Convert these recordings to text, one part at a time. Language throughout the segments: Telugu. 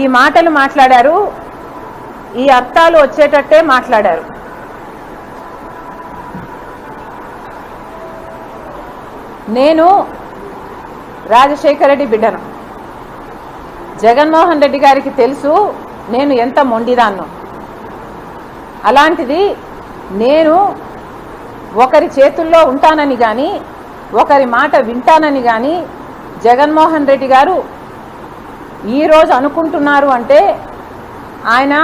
ఈ మాటలు మాట్లాడారు ఈ అర్థాలు వచ్చేటట్టే మాట్లాడారు. నేను రాజశేఖర రెడ్డి బిడ్డను. జగన్మోహన్ రెడ్డి గారికి తెలుసు నేను ఎంత మొండిదాన్నో. అలాంటిది నేను ఒకరి చేతుల్లో ఉంటానని కానీ ఒకరి మాట వింటానని కానీ జగన్మోహన్ రెడ్డి గారు ఈరోజు అనుకుంటున్నారు అంటే ఆయన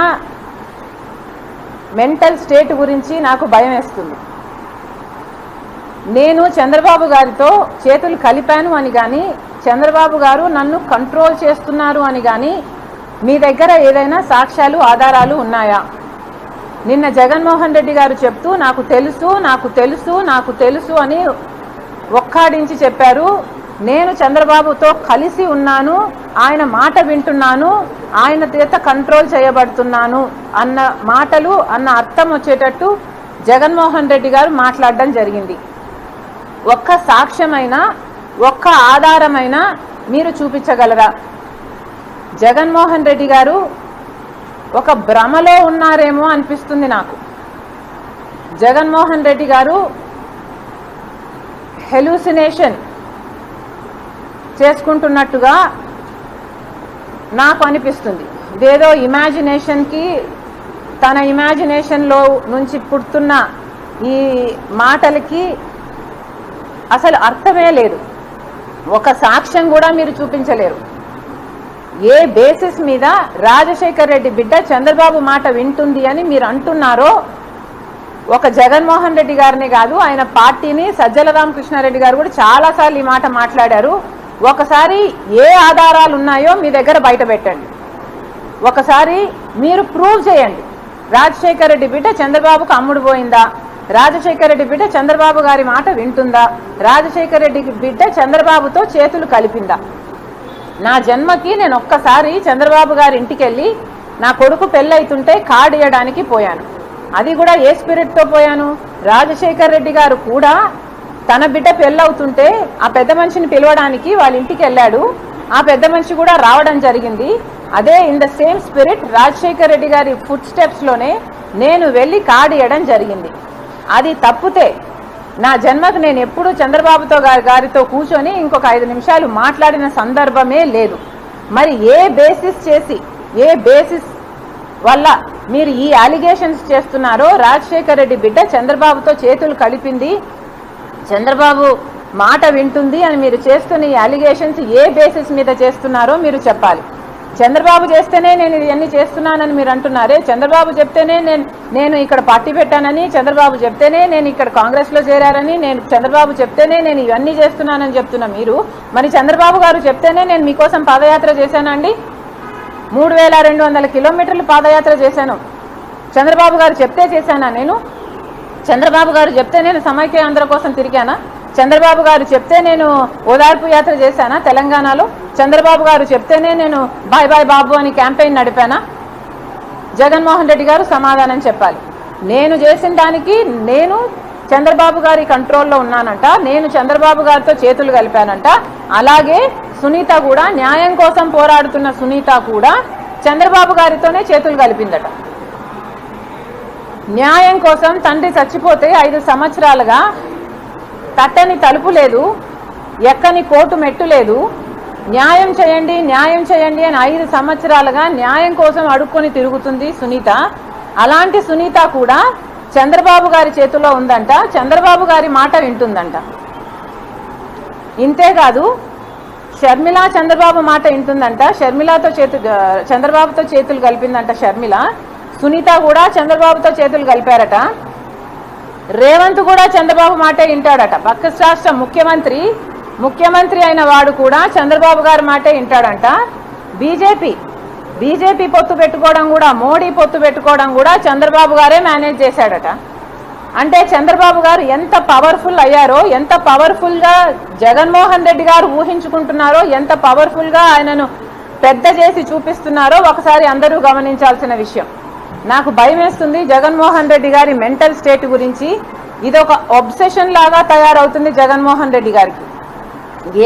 మెంటల్ స్టేట్ గురించి నాకు భయం వేస్తుంది. నేను చంద్రబాబు గారితో చేతులు కలిపాను అని కానీ చంద్రబాబు గారు నన్ను కంట్రోల్ చేస్తున్నారు అని కానీ మీ దగ్గర ఏదైనా సాక్ష్యాలు ఆధారాలు ఉన్నాయా? నిన్న జగన్మోహన్ రెడ్డి గారు చెప్తూ నాకు తెలుసు నాకు తెలుసు నాకు తెలుసు అని ఒక్కాడించి చెప్పారు. నేను చంద్రబాబుతో కలిసి ఉన్నాను ఆయన మాట వింటున్నాను ఆయన చేత కంట్రోల్ చేయబడుతున్నాను అన్న మాటలు అన్న అర్థం వచ్చేటట్టు జగన్మోహన్ రెడ్డి గారు మాట్లాడడం జరిగింది. ఒక్క సాక్ష్యమైన ఒక్క ఆధారమైన మీరు చూపించగలరా? జగన్మోహన్ రెడ్డి గారు ఒక భ్రమలో ఉన్నారేమో అనిపిస్తుంది నాకు. జగన్మోహన్ రెడ్డి గారు హెలూసినేషన్ చేసుకుంటున్నట్టుగా నాకు అనిపిస్తుంది. ఇదేదో ఇమాజినేషన్కి తన ఇమాజినేషన్లో నుంచి పుడుతున్న ఈ మాటలకి అసలు అర్థమే లేదు. ఒక సాక్ష్యం కూడా మీరు చూపించలేరు. ఏ బేసిస్ మీద రాజశేఖర్ రెడ్డి బిడ్డ చంద్రబాబు మాట వింటుంది అని మీరు అంటున్నారో ఒక జగన్మోహన్ రెడ్డి గారిని కాదు ఆయన పార్టీని సజ్జల రామకృష్ణారెడ్డి గారు కూడా చాలాసార్లు ఈ మాట మాట్లాడారు. ఒకసారి ఏ ఆధారాలు ఉన్నాయో మీ దగ్గర బయట పెట్టండి. ఒకసారి మీరు ప్రూవ్ చేయండి. రాజశేఖర రెడ్డి బిడ్డ చంద్రబాబుకు అమ్ముడు పోయిందా? రాజశేఖర రెడ్డి బిడ్డ చంద్రబాబు గారి మాట వింటుందా? రాజశేఖర రెడ్డి బిడ్డ చంద్రబాబుతో చేతులు కలిపిందా? నా జన్మకి నేను ఒక్కసారి చంద్రబాబు గారి ఇంటికి వెళ్ళి నా కొడుకు పెళ్ళైతుంటే కార్డు ఇవ్వడానికి పోయాను. అది కూడా ఏ స్పిరిట్తో పోయాను? రాజశేఖర్ రెడ్డి గారు కూడా తన బిడ్డ పెళ్ళవుతుంటే ఆ పెద్ద మనిషిని పిలవడానికి వాళ్ళ ఇంటికి వెళ్ళాడు. ఆ పెద్ద మనిషి కూడా రావడం జరిగింది. అదే in the same spirit Rajasekhar Reddy గారి ఫుడ్ స్టెప్స్లోనే నేను వెళ్ళి కార్డు ఇవ్వడం జరిగింది. అది తప్పితే నా జన్మకు నేను ఎప్పుడూ చంద్రబాబుతో గారి గారితో కూర్చొని ఇంకొక ఐదు నిమిషాలు మాట్లాడిన సందర్భమే లేదు. మరి ఏ బేసిస్ చేసి ఏ బేసిస్ వల్ల మీరు ఈ అలిగేషన్స్ చేస్తున్నారో రాజశేఖర్ రెడ్డి బిడ్డ చంద్రబాబుతో చేతులు కలిపింది చంద్రబాబు మాట వింటుంది అని మీరు చేస్తున్న ఈ అలిగేషన్స్ ఏ బేసిస్ మీద చేస్తున్నారో మీరు చెప్పాలి. చంద్రబాబు చేస్తేనే నేను ఇవన్నీ చేస్తున్నానని మీరు అంటున్నారే చంద్రబాబు చెప్తేనే నేను నేను ఇక్కడ పార్టీ పెట్టానని చంద్రబాబు చెప్తేనే నేను ఇక్కడ కాంగ్రెస్లో చేరారని నేను చంద్రబాబు చెప్తేనే నేను ఇవన్నీ చేస్తున్నానని చెప్తున్నా మీరు మరి చంద్రబాబు గారు చెప్తేనే నేను మీకోసం పాదయాత్ర చేశానండి మూడు వేల రెండు వందల కిలోమీటర్లు పాదయాత్ర చేశాను. చంద్రబాబు గారు చెప్తే చేశానా నేను? చంద్రబాబు గారు చెప్తే నేను సమైక్య ఆంధ్ర కోసం తిరిగానా? చంద్రబాబు గారు చెప్తే నేను ఓదార్పు యాత్ర చేశానా తెలంగాణలో? చంద్రబాబు గారు చెప్తేనే నేను బాయ్ బాయ్ బాబు అని క్యాంపెయిన్ నడిపానా? జగన్మోహన్ రెడ్డి గారు సమాధానం చెప్పాలి. నేను చేసిన దానికి నేను చంద్రబాబు గారి కంట్రోల్లో ఉన్నానంట నేను చంద్రబాబు గారితో చేతులు కలిపానంట. అలాగే సునీత కూడా న్యాయం కోసం పోరాడుతున్న సునీత కూడా చంద్రబాబు గారితోనే చేతులు కలిపిందట. న్యాయం కోసం తండ్రి చచ్చిపోతే ఐదు సంవత్సరాలుగా తట్టని తలుపు లేదు ఎక్కని కోటు మెట్టు లేదు. న్యాయం చేయండి న్యాయం చేయండి అని ఐదు సంవత్సరాలుగా న్యాయం కోసం అడుక్కొని తిరుగుతుంది సునీత. అలాంటి సునీత కూడా చంద్రబాబు గారి చేతిలో ఉందంట చంద్రబాబు గారి మాట వింటుందంట. ఇంతేకాదు షర్మిల చంద్రబాబు మాట వింటుందంట షర్మిలతో చేతు చంద్రబాబుతో చేతులు కలిపిందంట షర్మిల. సునీత కూడా చంద్రబాబుతో చేతులు కలిపారట. రేవంత్ కూడా చంద్రబాబు మాటే వింటాడట. పక్క రాష్ట్ర ముఖ్యమంత్రి ముఖ్యమంత్రి అయిన వాడు కూడా చంద్రబాబు గారి మాటే వింటాడంట. బీజేపీ బీజేపీ పొత్తు పెట్టుకోవడం కూడా మోడీ పొత్తు పెట్టుకోవడం కూడా చంద్రబాబు గారే మేనేజ్ చేశాడట. అంటే చంద్రబాబు గారు ఎంత పవర్ఫుల్ అయ్యారో ఎంత పవర్ఫుల్గా జగన్మోహన్ రెడ్డి గారు ఊహించుకుంటున్నారో ఎంత పవర్ఫుల్గా ఆయనను పెద్ద చేసి చూపిస్తున్నారో ఒకసారి అందరూ గమనించాల్సిన విషయం. నాకు భయం వేస్తుంది జగన్మోహన్ రెడ్డి గారి మెంటల్ స్టేట్ గురించి. ఇది ఒక ఒబ్సెషన్ లాగా తయారవుతుంది జగన్మోహన్ రెడ్డి గారికి.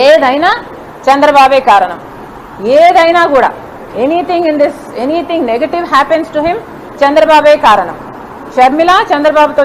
ఏదైనా చంద్రబాబే కారణం. ఏదైనా కూడా anything in this anything negative happens to him చంద్రబాబే కారణం. షర్మిల చంద్రబాబుతో